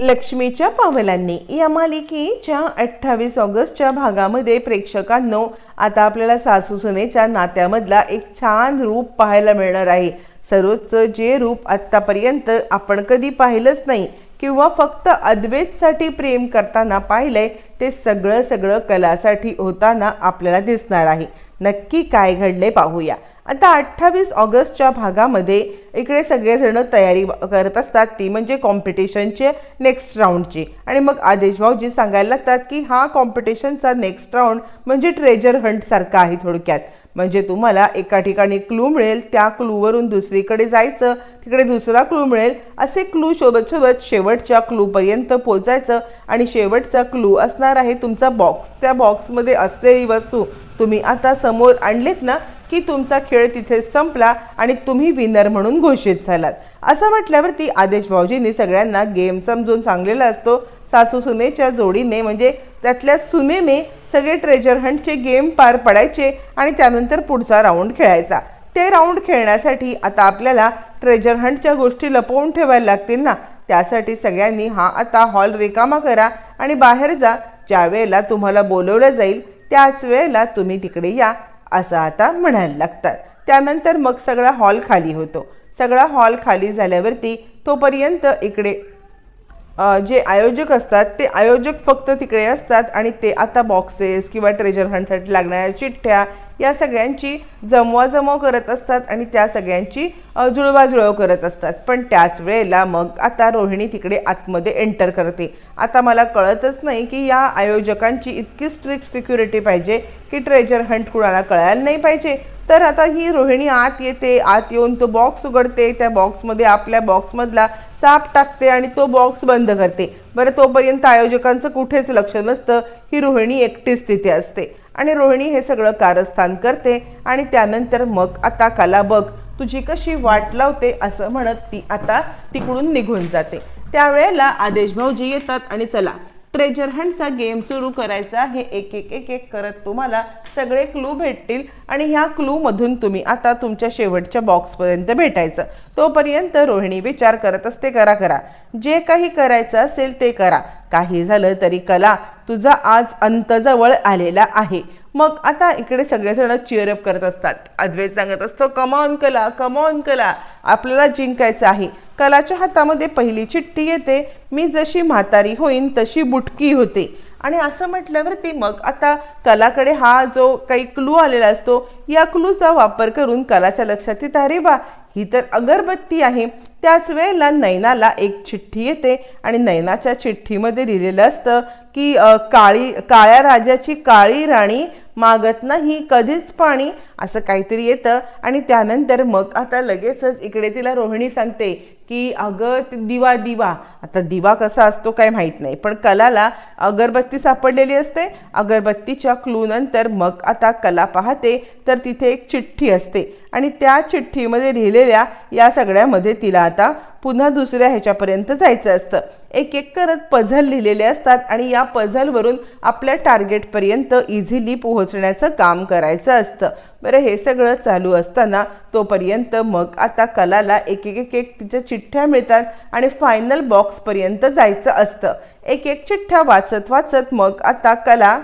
लक्ष्मीच्या पावलांनी या मालिकेच्या अठ्ठावीस ऑगस्टच्या भागामध्ये प्रेक्षकांनो आता आपल्याला सासू सुनेच्या नात्यामधला एक छान रूप पाहायला मिळणार आहे. सर्वोच्च जे रूप आत्तापर्यंत आपण कधी पाहिलंच नाही किंवा फक्त अद्वैतसाठी प्रेम करताना पाहिलंय ते सगळं सगळं कलासाठी होताना आपल्याला दिसणार आहे. नक्की काय घडले पाहूया. आता अठ्ठावीस ऑगस्टच्या भागामध्ये इकडे सगळेजण तयारी करत असतात ती म्हणजे कॉम्पिटिशनचे नेक्स्ट राऊंडची आणि मग आदेश भाऊजी सांगायला लागतात की हा कॉम्पिटिशनचा नेक्स्ट राऊंड म्हणजे ट्रेजर हंटसारखा आहे थोडक्यात. म्हणजे तुम्हाला एका ठिकाणी क्लू मिळेल त्या क्लूवरून दुसरीकडे जायचं तिकडे दुसरा क्लू मिळेल असे क्लू शोधत सोबत शेवटच्या क्लूपर्यंत पोचायचं आणि शेवटचा क्लू असणार आहे तुमचा बॉक्स त्या बॉक्समध्ये असलेली वस्तू तुम्ही आता समोर आणलीत ना की तुमचा खेळ तिथे संपला आणि तुम्ही विनर म्हणून घोषित झालात. असं म्हटल्यावरती आदेश भाऊजींनी सगळ्यांना गेम समजून सांगलेला असतो. सासू सुनेच्या जोडीने म्हणजे त्यातल्या सुनेने सगळे ट्रेजर हंटचे गेम पार पडायचे आणि त्यानंतर पुढचा राऊंड खेळायचा. ते राऊंड खेळण्यासाठी आता आपल्याला ट्रेजर हंटच्या गोष्टी लपवून ठेवायला लागतील ना? त्यासाठी सगळ्यांनी हा आता हॉल रिकामा करा आणि बाहेर जा. ज्या वेळेला तुम्हाला बोलवलं जाईल त्याच वेळेला तुम्ही तिकडे या. असं आता म्हणायला लागतात. त्यानंतर मग सगळा हॉल खाली होतो. सगळा हॉल खाली झाल्यावरती तोपर्यंत इकडे जे आयोजक असतात ते आयोजक फक्त तिकडे असतात आणि ते आता बॉक्सेस किंवा ट्रेजर हंटसाठी लागणाऱ्या चिठ्ठ्या या सगळ्यांची जमवाजमव करत असतात आणि त्या सगळ्यांची जुळवाजुळव करत असतात. पण त्याच वेळेला मग आता रोहिणी तिकडे आतमध्ये एंटर करते. आता मला कळतच नाही की या आयोजकांची इतकी स्ट्रिक्ट सिक्युरिटी पाहिजे की ट्रेजर हंट कुणाला कळायला नाही पाहिजे. तर आता ही रोहिणी आत येते आत येऊन तो बॉक्स उघडते त्या बॉक्समध्ये आपल्या बॉक्समधला साप टाकते आणि तो बॉक्स बंद करते. बरं तोपर्यंत आयोजकांचं कुठेच लक्ष नसतं ही रोहिणी एकटीच तिथे असते. आणि रोहिणी हे सगळं कारस्थान करते आणि त्यानंतर मग आता कला बघ तुझी कशी वाट लावते असं म्हणत ती आता तिकडून निघून जाते. त्यावेळेला आदेश भाऊजी येतात आणि चला ट्रेजर हंटचा गेम सुरू करायचा हे एक एक एक एक करत तुम्हाला सगळे क्लू भेटतील आणि ह्या क्लूमधून तुम्ही आता तुमच्या शेवटच्या बॉक्सपर्यंत भेटायचं. तोपर्यंत रोहिणी विचार करत असते करा करा. जे काही करायचं असेल ते करा. काही झालं तरी कला. तुझा आज अंत जवळ आलेला आहे. मग आता इकडे सगळेजण चिअरअप करत असतात. अद्वैत सांगत असतो कमॉन कला कमॉन कला. आपल्याला जिंकायचं आहे. कलाच्या हातामध्ये पहिली चिठ्ठी येते. मी जशी म्हातारी होईन तशी बुटकी होते. आणि असं म्हटल्यावरती मग आता कलाकडे हा जो काही क्लू आलेला असतो या क्लूचा वापर करून कलाच्या लक्षात येत. अरे वा ही तर अगरबत्ती आहे. त्याच वेळेला नैनाला एक चिठ्ठी येते आणि नैनाच्या चिठ्ठीमध्ये लिहिलेलं असतं की काळी काळ्या राजाची काळी राणी मागत नाही कधीच पाणी असं काहीतरी येतं. आणि त्यानंतर मग आता लगेचच इकडे तिला रोहिणी सांगते की अगं दिवा दिवा. आता दिवा कसा असतो काय माहीत नाही. पण कलाला अगरबत्ती सापडलेली असते. अगरबत्तीच्या क्लूनंतर मग आता कला पाहते तर तिथे एक चिठ्ठी असते. आणि त्या चिठ्ठीमध्ये लिहिलेल्या या सगळ्यामध्ये तिला आता पुन्हा दुसऱ्या ह्याच्यापर्यंत जायचं असतं. एक एक करत पझल लिहिलेले असतात आणि या पझलवरून आपल्या टार्गेटपर्यंत इझिली पोहोचण्याचं काम करायचं असतं. बरं हे सगळं चालू असताना तोपर्यंत मग आता कलाला एक एक एक एक तिच्या चिठ्ठ्या मिळतात आणि फायनल बॉक्सपर्यंत जायचं असतं. एक एक चिठ्ठ्या वाचत वाचत मग आता कला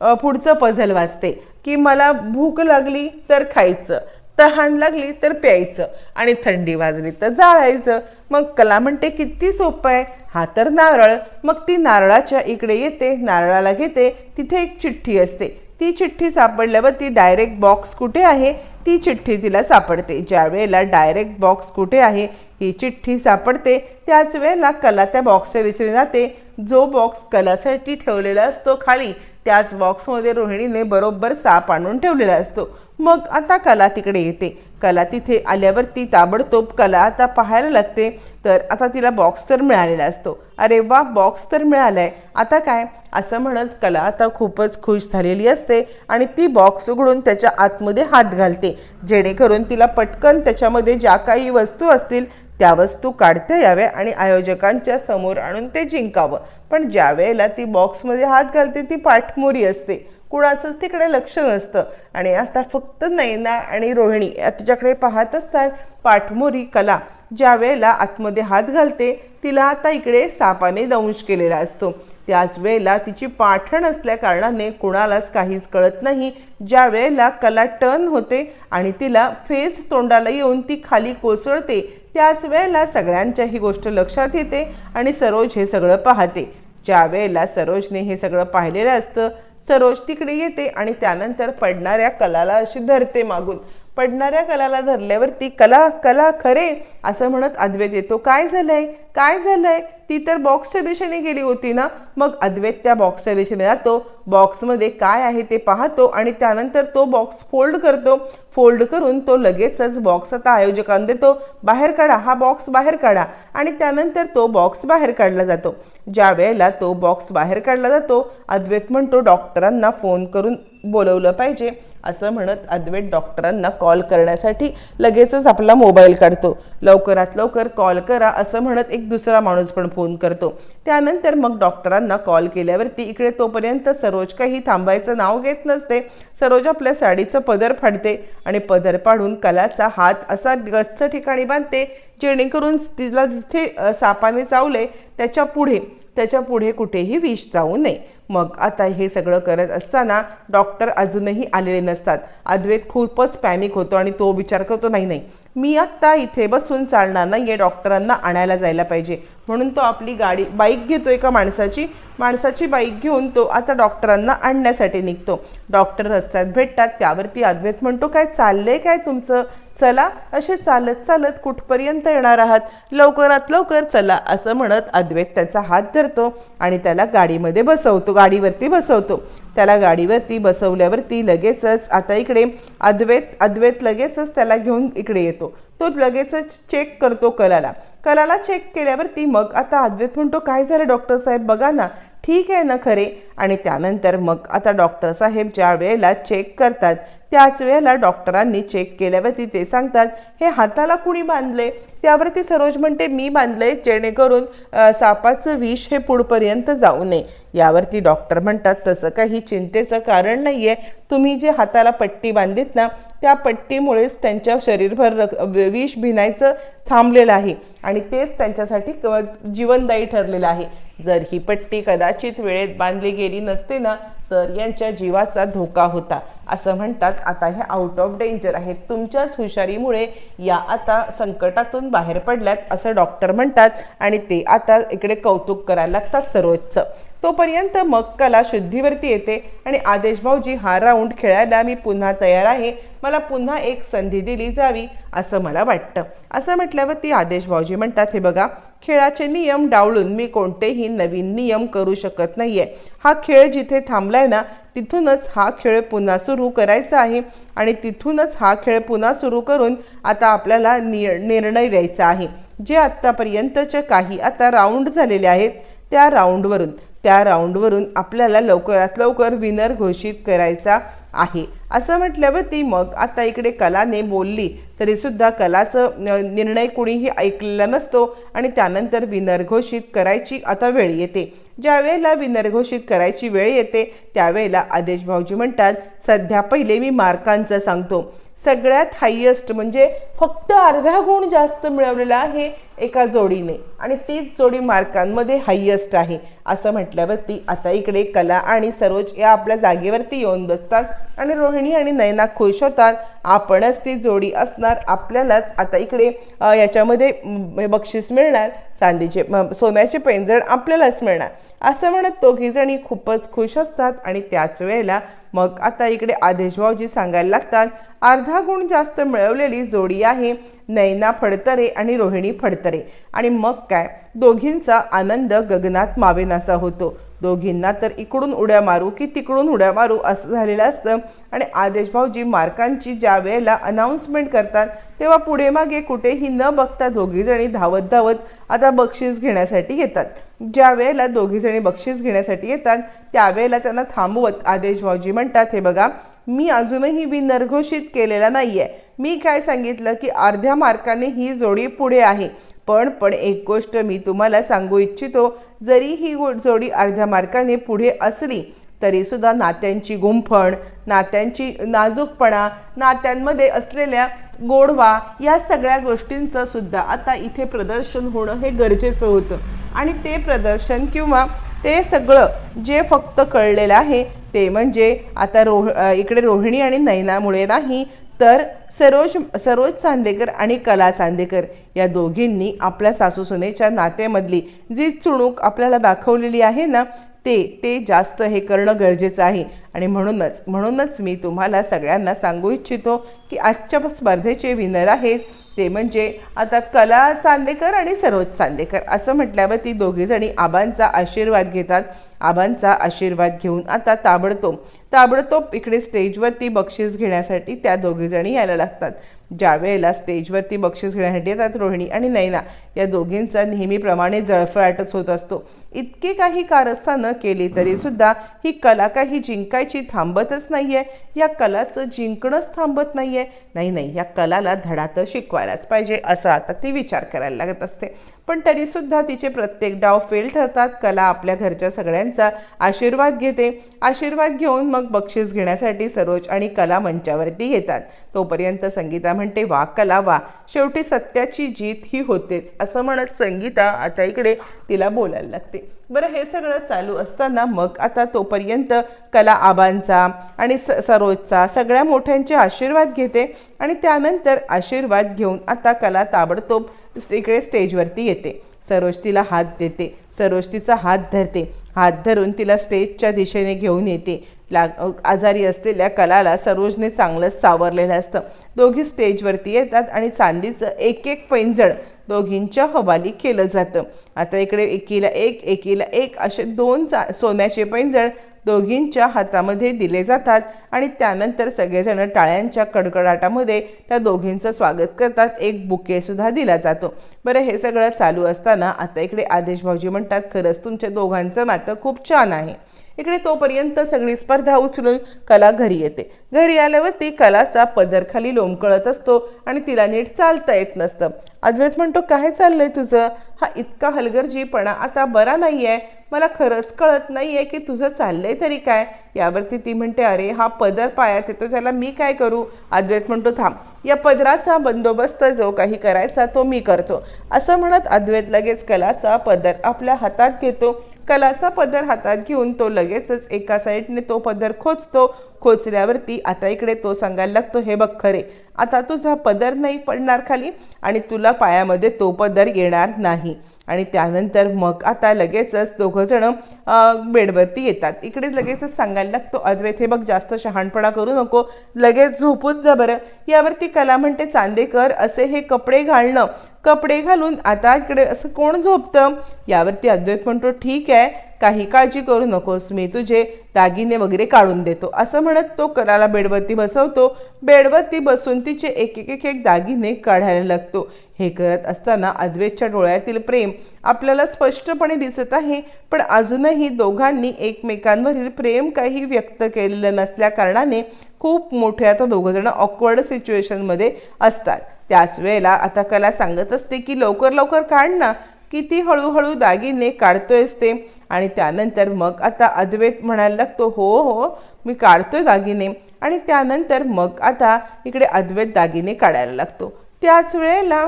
पुढचं पझल वाचते. की मला भूक लागली तर खायचं. तहान लागली तर प्यायचं आणि थंडी वाजली तर जाळायचं. मग कला म्हणते किती सोपं आहे. हा तर नारळ. मग ती नारळाच्या इकडे येते नारळाला घेते. तिथे एक चिठ्ठी असते. ती चिठ्ठी सापडल्यावर ती डायरेक्ट बॉक्स कुठे आहे? ती चिठ्ठी तिला सापडते. ज्या वेळेला डायरेक्ट बॉक्स कुठे आहे ही चिठ्ठी सापडते. त्याच वेळेला कला त्या बॉक्सच्या दिशेने जाते. जो बॉक्स कलासाठी ठेवलेला असतो खाली त्याच बॉक्समध्ये रोहिणीने बरोबर साप आणून ठेवलेला असतो. मग आता कला तिकडे येते. कला तिथे आल्यावर ती ताबडतोब कला आता पाहायला लागते. तर आता तिला बॉक्स तर मिळालेला असतो. अरे वा बॉक्स तर मिळालाय. आता काय? असं म्हणत कला आता खूपच खुश झालेली असते आणि ती बॉक्स उघडून त्याच्या आतमध्ये हात घालते. जेणेकरून तिला पटकन त्याच्यामध्ये ज्या काही वस्तू असतील त्या वस्तू काढता याव्या आणि आयोजकांच्या समोर आणून ते जिंकावं. पण ज्या वेळेला ती बॉक्समध्ये हात घालते ती पाठमोरी असते. कुणाचंच तिकडे लक्ष नसतं. आणि आता फक्त नैना आणि रोहिणी या तिच्याकडे पाहत असतात पाठमोरी कला. ज्या वेळेला आतमध्ये हात घालते तिला आता इकडे सापाने दंश केलेला असतो. त्याच वेळेला तिची पाठण असल्याकारणाने कुणालाच काहीच कळत नाही. ज्या वेळेला कला टर्न होते आणि तिला फेस तोंडाला येऊन ती खाली कोसळते त्याच वेळेला सगळ्यांच्या ही गोष्ट लक्षात येते आणि सरोज हे सगळं पाहते. ज्या वेळेला सरोजने हे सगळं पाहिलेलं असतं सरोज तिकडे येते आणि त्यानंतर पडणाऱ्या कलाला अशी धरते मागून. पडणाऱ्या कलाला धरल्यावरती कला कला खरे असं म्हणत अद्वैत येतो. काय झालंय? काय झालंय? ती तर बॉक्सच्या दिशेने गेली होती ना? मग अद्वैत त्या बॉक्सच्या दिशेने जातो. बॉक्समध्ये काय आहे ते पाहतो आणि त्यानंतर तो बॉक्स फोल्ड करतो. फोल्ड करून तो लगेचच बॉक्स आता आयोजकांना देतो. बाहेर काढा हा बॉक्स बाहेर काढा. आणि त्यानंतर तो बॉक्स बाहेर काढला जातो. ज्या वेळेला तो बॉक्स बाहेर काढला जातो अद्वैत म्हणतो डॉक्टरांना फोन करून बोलवलं पाहिजे. असं म्हणत अद्वैत डॉक्टरांना कॉल करण्यासाठी लगेचच आपला मोबाईल काढतो. लवकरात लवकर कॉल करा असं म्हणत एक दुसरा माणूस पण फोन करतो. त्यानंतर मग डॉक्टरांना कॉल केल्यावरती इकडे तोपर्यंत सरोज काही थांबायचं नाव घेत नसते. सरोज आपल्या साडीचं पदर फाडते आणि पदर पाडून कलाचा हात असा गच्च ठिकाणी बांधते जेणेकरून तिला जिथे सापाने चावले त्याच्या पुढे त्याच्या पुढे कुठेही विष जाऊ नये. मग आता हे सगळं करत असताना डॉक्टर अजूनही आलेले नसतात. अद्वैत खूपच पॅनिक होतो आणि तो विचार करतो नाही नाही मी आत्ता इथे बसून चालणार नाही आहे डॉक्टरांना आणायला जायला पाहिजे. म्हणून तो आपली गाडी बाईक घेतो एका माणसाची. माणसाची बाईक घेऊन तो आता डॉक्टरांना आणण्यासाठी निघतो. डॉक्टर रस्त्यात भेटतात त्यावरती अद्वैत म्हणतो काय चाललंय काय तुमचं? चला. असे चालत चालत कुठपर्यंत येणार आहात? लवकरात लवकर चला असं म्हणत अद्वैत त्याचा हात धरतो आणि त्याला गाडीमध्ये बसवतो गाडीवरती बसवतो. त्याला गाडीवरती बसवल्यावरती लगेचच आता इकडे अद्वैत अद्वैत लगेचच त्याला घेऊन इकडे येतो. तो लगेचच चेक करतो कलाला. कलाला चेक केल्यावरती मग आता अद्वैत म्हणतो काय झालं डॉक्टर साहेब? बघा ना ठीक आहे ना खरे? आणि त्यानंतर मग आता डॉक्टर साहेब ज्या वेळेला चेक करतात त्याच वेळेला डॉक्टरांनी चेक केल्यावरती ते सांगतात हे हाताला कुणी बांधले त्यावरती सरोज म्हणते मी बांधले जेणेकरून सापाचं विष हे पुढपर्यंत जाऊ नये. यावरती डॉक्टर म्हणतात तसं काही चिंतेचं कारण नाही आहे तुम्ही जे हाताला पट्टी बांधलीत ना त्या पट्टीमुळेच त्यांच्या शरीरभर रक विष भिनायचं थांबलेलं आहे आणि तेच त्यांच्यासाठी क- जीवनदायी ठरलेलं आहे. जर ही पट्टी कदाचित वेळेत बांधली गेली नसते ना तर यांच्या जीवाचा धोका होता. असं म्हणतात आता हे आउट ऑफ डेंजर आहेत. तुमच्याच हुशारीमुळे या आता संकटातून बाहेर पडल्यात असं डॉक्टर म्हणतात आणि ते आता इकडे कौतुक करायला लागतात सर्वोच्च. तोपर्यंत मग कला शुद्धीवरती येते आणि आदेश भाऊजी हा राऊंड खेळायला मी पुन्हा तयार आहे. मला पुन्हा एक संधी दिली जावी असं मला वाटतं. असं म्हटल्यावर ती आदेश भाऊजी म्हणतात हे बघा खेळाचे नियम डावलून मी कोणतेही नवीन नियम करू शकत नाहीये. हा खेळ जिथे थांबलाय ना तिथूनच हा खेळ पुन्हा सुरू करायचा आहे. आणि तिथूनच हा खेळ पुन्हा सुरू करून आता आपल्याला नि निर्णय द्यायचा आहे. जे आत्तापर्यंतचे काही आता राऊंड झालेले आहेत त्या राऊंडवरून. त्या राऊंडवरून आपल्याला लवकरात लवकर विनर घोषित करायचा आहे. असं म्हटल्यावरती मग आता इकडे कलाने बोलली तरीसुद्धा कलाचं न- निर्णय कुणीही ऐकलेला नसतो आणि त्यानंतर विनर घोषित करायची आता वेळ येते. ज्या वेळेला विनर घोषित करायची वेळ येते त्यावेळेला आदेश भाऊजी म्हणतात सध्या पहिले मी मार्कांचं सांगतो. सगळ्यात हायेस्ट म्हणजे फक्त अर्धा गुण जास्त मिळवलेला आहे एका जोडीने. आणि तीच जोडी मार्कांमध्ये हायेस्ट आहे. असं म्हटल्यावरती आता इकडे कला आणि सरोज या आपल्या जागेवरती येऊन बसतात आणि रोहिणी आणि नयना खुश होतात. आपणच ती जोडी असणार आपल्यालाच. आता इकडे याच्यामध्ये बक्षीस मिळणार चांदीचे सोन्याचे पेंजण आपल्यालाच मिळणार. असं म्हणत दोघीजणी खूपच खुश असतात आणि त्याच वेळेला मग आता इकडे आदेश भाऊजी सांगायला लागतात. अर्धा गुण जास्त मिळवलेली जोडी आहे नैना फडतरे आणि रोहिणी फडतरे. आणि मग काय? दोघींचा आनंद गगनात मावेनासा होतो. दोघींना तर इकडून उड्या मारू की तिकडून उड्या मारू असं झालेलं असतं. आणि आदेश भाऊजी मार्कांची ज्या वेळेला अनाऊन्समेंट करतात तेव्हा पुढे मागे कुठेही न बघता दोघीजणी धावत धावत आता बक्षीस घेण्यासाठी येतात. ज्या वेळेला दोघीजणी बक्षीस घेण्यासाठी येतात त्यावेळेला त्यांना थांबवत आदेश भाऊजी म्हणतात हे बघा मी अजूनही विनर घोषित केलेला आहे मी काय सांगितलं की अर्ध्या मार्काने ही जोडी पुढे आहे. पण पण एक गोष्ट मी तुम्हाला सांगू इच्छितो जरी ही गो- जोडी अर्ध्या मार्काने पुढे असली तरीसुद्धा नात्यांची गुंफण नात्यांची नाजूकपणा नात्यांमध्ये असलेल्या गोडवा या सगळ्या गोष्टींचं सुद्धा आता इथे प्रदर्शन होणं हे गरजेचं होतं. आणि ते प्रदर्शन किंवा ते सगळं जे फक्त कळलेलं आहे ते म्हणजे आता रोह इकडे रोहिणी आणि नयनामुळे नाही तर सरोज सरोज चांदेकर आणि कला चांदेकर या दोघींनी आपल्या सासूसुनेच्या नात्यामधली जी चुणूक आपल्याला दाखवलेली आहे ना ते ते जास्त हे करणं गरजेचं आहे. आणि म्हणूनच म्हणूनच मी तुम्हाला सगळ्यांना सांगू इच्छितो की आजच्या स्पर्धेचे विनर आहेत ते म्हणजे आता कला चांदेकर आणि सरोज चांदेकर. असं म्हटल्यावर ती दोघीजणी आबांचा आशीर्वाद घेतात. आबांचा आशीर्वाद घेऊन आता ताबडतोब ताबडतोब इकडे स्टेजवरती बक्षीस घेण्यासाठी त्या दोघीजणी यायला लागतात. ज्या वेळेला स्टेजवरती बक्षीस घेण्यासाठी येतात रोहिणी आणि नैना या दोघींचा नेहमीप्रमाणे जळफळाटच होत असतो. इतके काही कारस्थानं केली तरी सुद्धा ही कला काही जिंकायची थांबतच नाहीये. या कलाचं जिंकणंच थांबत नाहीये. नाही नाही या कलाला धडा तर शिकवायलाच पाहिजे असं आता ती विचार करायला लागत असते. पण तरीसुद्धा तिचे प्रत्येक डाव फेल ठरतात. कला आपल्या घरच्या सगळ्यांचा आशीर्वाद घेते. आशीर्वाद घेऊन मग बक्षीस घेण्यासाठी सरोज आणि कला मंचावरती येतात. तोपर्यंत संगीता म्हणते वा कला वा. शेवटी सत्याची जीत ही होतेच असं म्हणत संगीता आता इकडे तिला बोलायला लागते. बरं हे सगळं चालू असताना मग आता तोपर्यंत कला आबांचा आणि स सरोजचा सगळ्या मोठ्यांचे आशीर्वाद घेते आणि त्यानंतर आशीर्वाद घेऊन आता कला ताबडतोब इकडे स्टेजवरती येते. सरोज तिला हात देते. सरोज तिचा हात धरते. हात धरून तिला स्टेजच्या दिशेने घेऊन येते. लाग आजारी असलेल्या कलाला सरोजने चांगलंच सावरलेलं असतं. दोघी स्टेजवरती येतात आणि चांदीचं एक एक पैंजण दोघींच्या हवाली केलं जातं. आता इकडे एकीला एक एकीला एक असे दोन चा सोन्याचे पैंजण दोघींच्या हातामध्ये दिले जातात आणि त्यानंतर सगळेजण टाळ्यांच्या कडकडाटामध्ये त्या दोघींचं स्वागत करतात. एक बुकेसुद्धा दिला जातो. बरं हे सगळं चालू असताना आता इकडे आदेश भाऊजी म्हणतात खरंच तुमच्या दोघांचं नातं खूप छान आहे. इकडे तोपर्यंत सगळी स्पर्धा उचलून कला घरी येते. घरी आल्यावरती कलाचा पदर खाली लोंबकळत असतो आणि तिला नीट चालता येत नसतं. अद्वैत म्हणतो काय चाललंय तुझं? हा इतका हलगर्जीपणा आता बरा नाही आहे मला खरंच कळत नाही आहे की तुझं चाललंय तरी काय? यावरती ती म्हणते अरे हा पदर पायात येतो त्याला मी काय करू? अद्वैत म्हणतो थांब या पदराचा बंदोबस्त जो काही करायचा तो मी करतो. असं म्हणत अद्वैत लगेच कलाचा पदर आपल्या हातात घेतो. कलाचा पदर हातात घेऊन तो लगेचच एका साईडने तो पदर खोचतो. खोचल्यावरती आता इकडे तो सांगायला लागतो हे बघ खरे आता तुझा पदर नाही पडणार खाली आणि तुला पायामध्ये तो पदर येणार नाही. आणि त्यानंतर मग आता लगेचच दोघंजणं बेडवरती येतात. इकडे लगेचच सांगायला लागतो अद्वैत हे बघ जास्त शहाणपणा करू नको. लगेच झोपून जा बरं. यावरती कला म्हणते चांदेकर असे हे कपडे घालणं कपडे घालून आता इकडे असं कोण झोपतं? यावरती अद्वैत म्हणतो ठीक आहे काही काळजी करू नकोस मी तुझे दागिने वगैरे काढून देतो. असं म्हणत तो कराला बेडवरती बसवतो. बेडवरती बसून तिचे एक एक एक एक दागिने काढायला लागतो. हे करत असताना अद्वैतच्या डोळ्यातील प्रेम आपल्याला स्पष्टपणे दिसत आहे पण अजूनही दोघांनी एकमेकांवरील प्रेम काही व्यक्त केलेलं नसल्या कारणाने खूप मोठे आता दोघंजणं ऑकवर्ड सिच्युएशनमध्ये असतात. त्याच वेळेला आता कला सांगत असते की लवकर लवकर काढ ना. किती हळूहळू दागिने काढतोयस ते. आणि त्यानंतर मग आता अद्वैत म्हणायला लागतो हो हो मी काढतोय दागिने. आणि त्यानंतर मग आता इकडे अद्वैत दागिने काढायला लागतो. त्याच वेळेला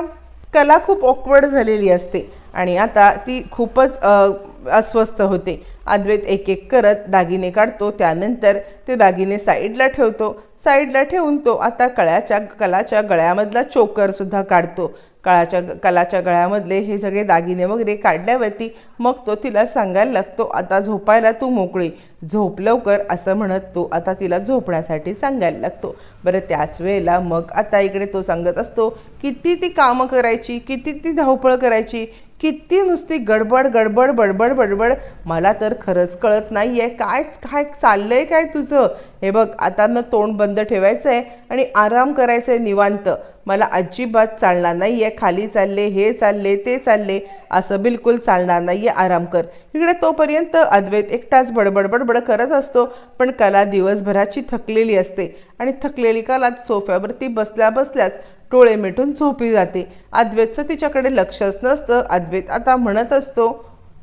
कला खूप ऑकवर्ड झालेली असते. आणि आता ती खूपच अस्वस्थ होते. अद्वैत एक एक करत दागिने काढतो त्यानंतर ते दागिने साईडला ठेवतो. साईडला ठेवून तो आता कळ्याच्या कलाच्या गळ्यामधला चोकरसुद्धा काढतो. कळाच्या कलाच्या गळ्यामधले हे सगळे दागिने वगैरे काढल्यावरती मग तो तिला सांगायला लागतो आता झोपायला तू मोकळी. झोप लवकर असं म्हणत तो आता तिला झोपण्यासाठी सांगायला लागतो. बरं त्याच वेळेला मग आता इकडे तो सांगत असतो किती ती कामं करायची? किती ती धावपळ करायची? किती नुसती गडबड गडबड बडबड बडबड. मला तर खरंच कळत नाही आहे काय काय चाललं आहे काय तुझं? हे बघ आता न तोंड बंद ठेवायचं आहे आणि आराम करायचं आहे निवांत. मला अजिबात चालणार नाही आहे खाली चालले हे चालले ते चालले. असं बिलकुल चालणार नाही आहे आराम कर. इकडे तोपर्यंत अद्वैत एकटाच बडबड बडबड करत असतो. पण कला दिवसभराची थकलेली असते. आणि थकलेली कला सोफ्यावरती बसल्या बसल्याच डोळे मिटून झोपी जाते. अद्वैतचं तिच्याकडे लक्षच नसतं. अद्वैत आता म्हणत असतो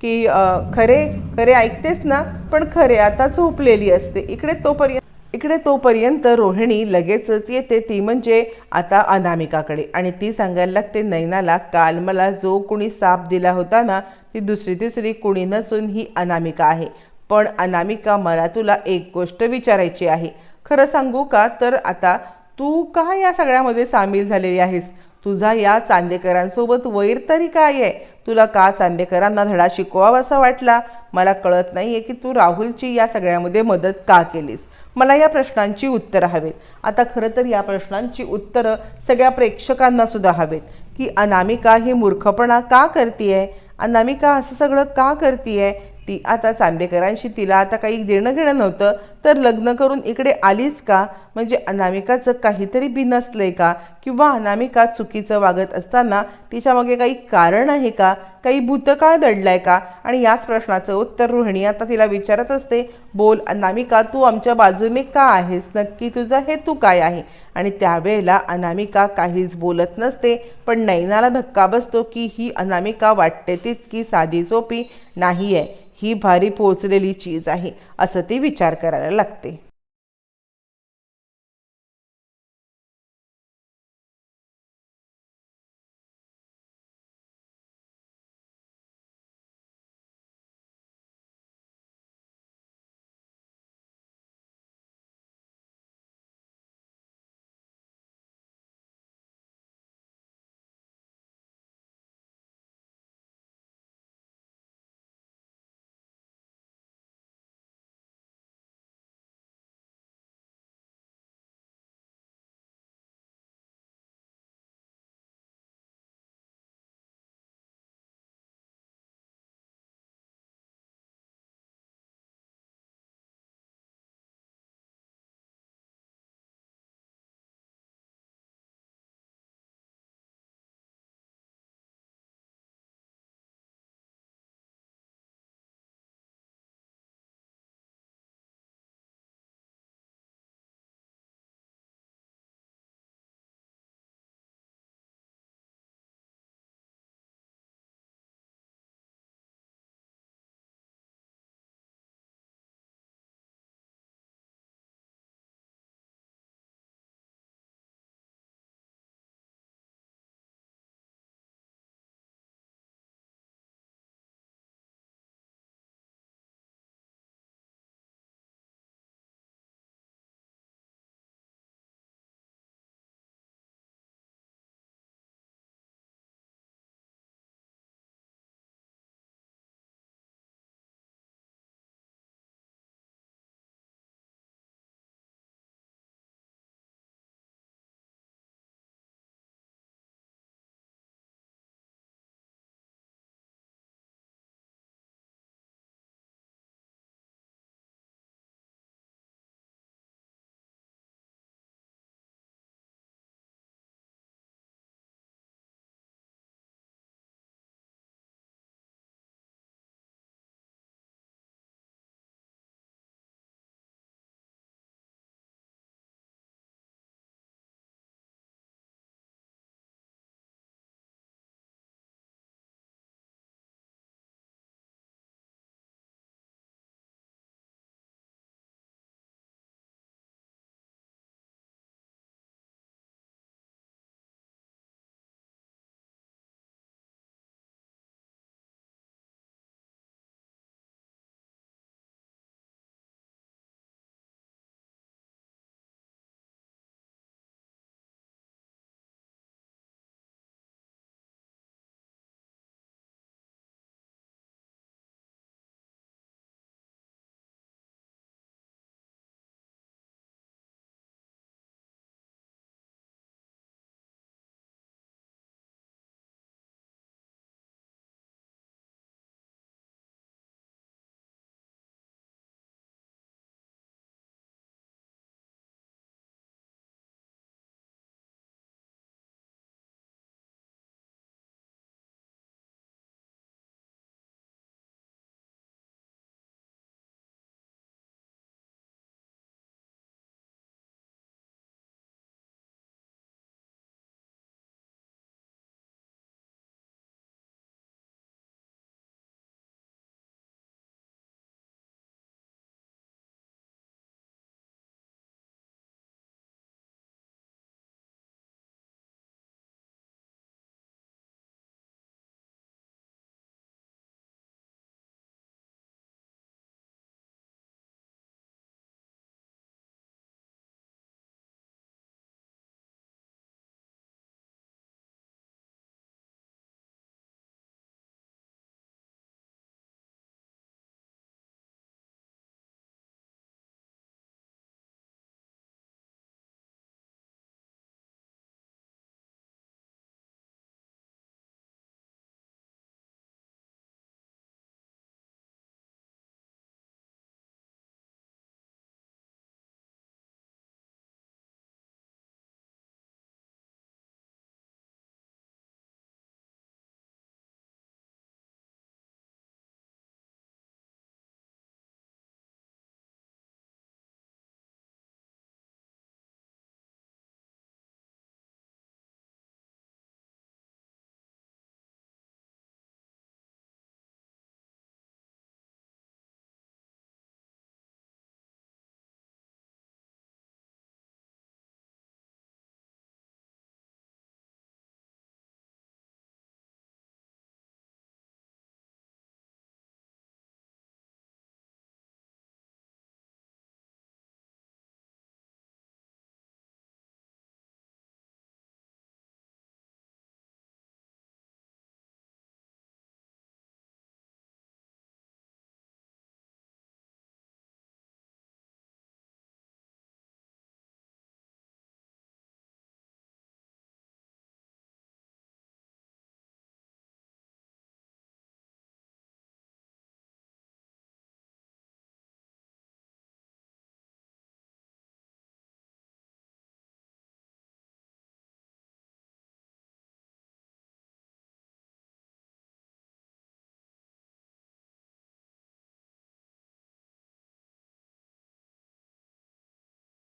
की खरे खरे ऐकतेस ना पण खरे आता झोपलेली असते. इकडे तोपर्यंत इकडे तोपर्यंत रोहिणी लगेचच येते. ती म्हणजे आता अनामिकाकडे. आणि ती सांगायला लागते नैनाला काल मला जो कुणी साप दिला होता ना ती दुसरी तिसरी कुणी नसून ही अनामिका आहे. पण अनामिका मला तुला एक गोष्ट विचारायची आहे. खरं सांगू का? तर आता तू का या सगळ्यामध्ये सामील झालेली आहेस? तुझा या चांदेकरांसोबत वैर तरी काय आहे? तुला का चांदेकरांना धडा शिकवावासा वाटला? मला कळत नाही आहे की तू राहुलची या सगळ्यामध्ये मदत का केलीस. मला या प्रश्नांची उत्तरं हवेत. आता खरं तर या प्रश्नांची उत्तरं सगळ्या प्रेक्षकांना सुद्धा हवेत. की अनामिका ही मूर्खपणा का करतीये? अनामिका असं सगळं का करतीये? ती आता चांदेकरांशी तिला आता काही देणं घेणं नव्हतं तर लग्न करून इकडे आलीच का? म्हणजे अनामिकाचं काहीतरी बिनसलंय का? किंवा अनामिका चुकीचं वागत असताना तिच्यामागे काही कारण आहे का? काही भूतकाळ दडलाय का? आणि याच प्रश्नाचं उत्तर रोहिणी आता तिला विचारत असते बोल अनामिका तू आमच्या बाजूने का आहेस? नक्की तुझा हेतू काय आहे? आणि त्यावेळेला अनामिका काहीच बोलत नसते पण नैनाला धक्का बसतो की ही अनामिका वाटते तितकी साधी सोपी नाही आहे ही भारी पोचलेली चीज आहे असं ती विचार करायला लागते.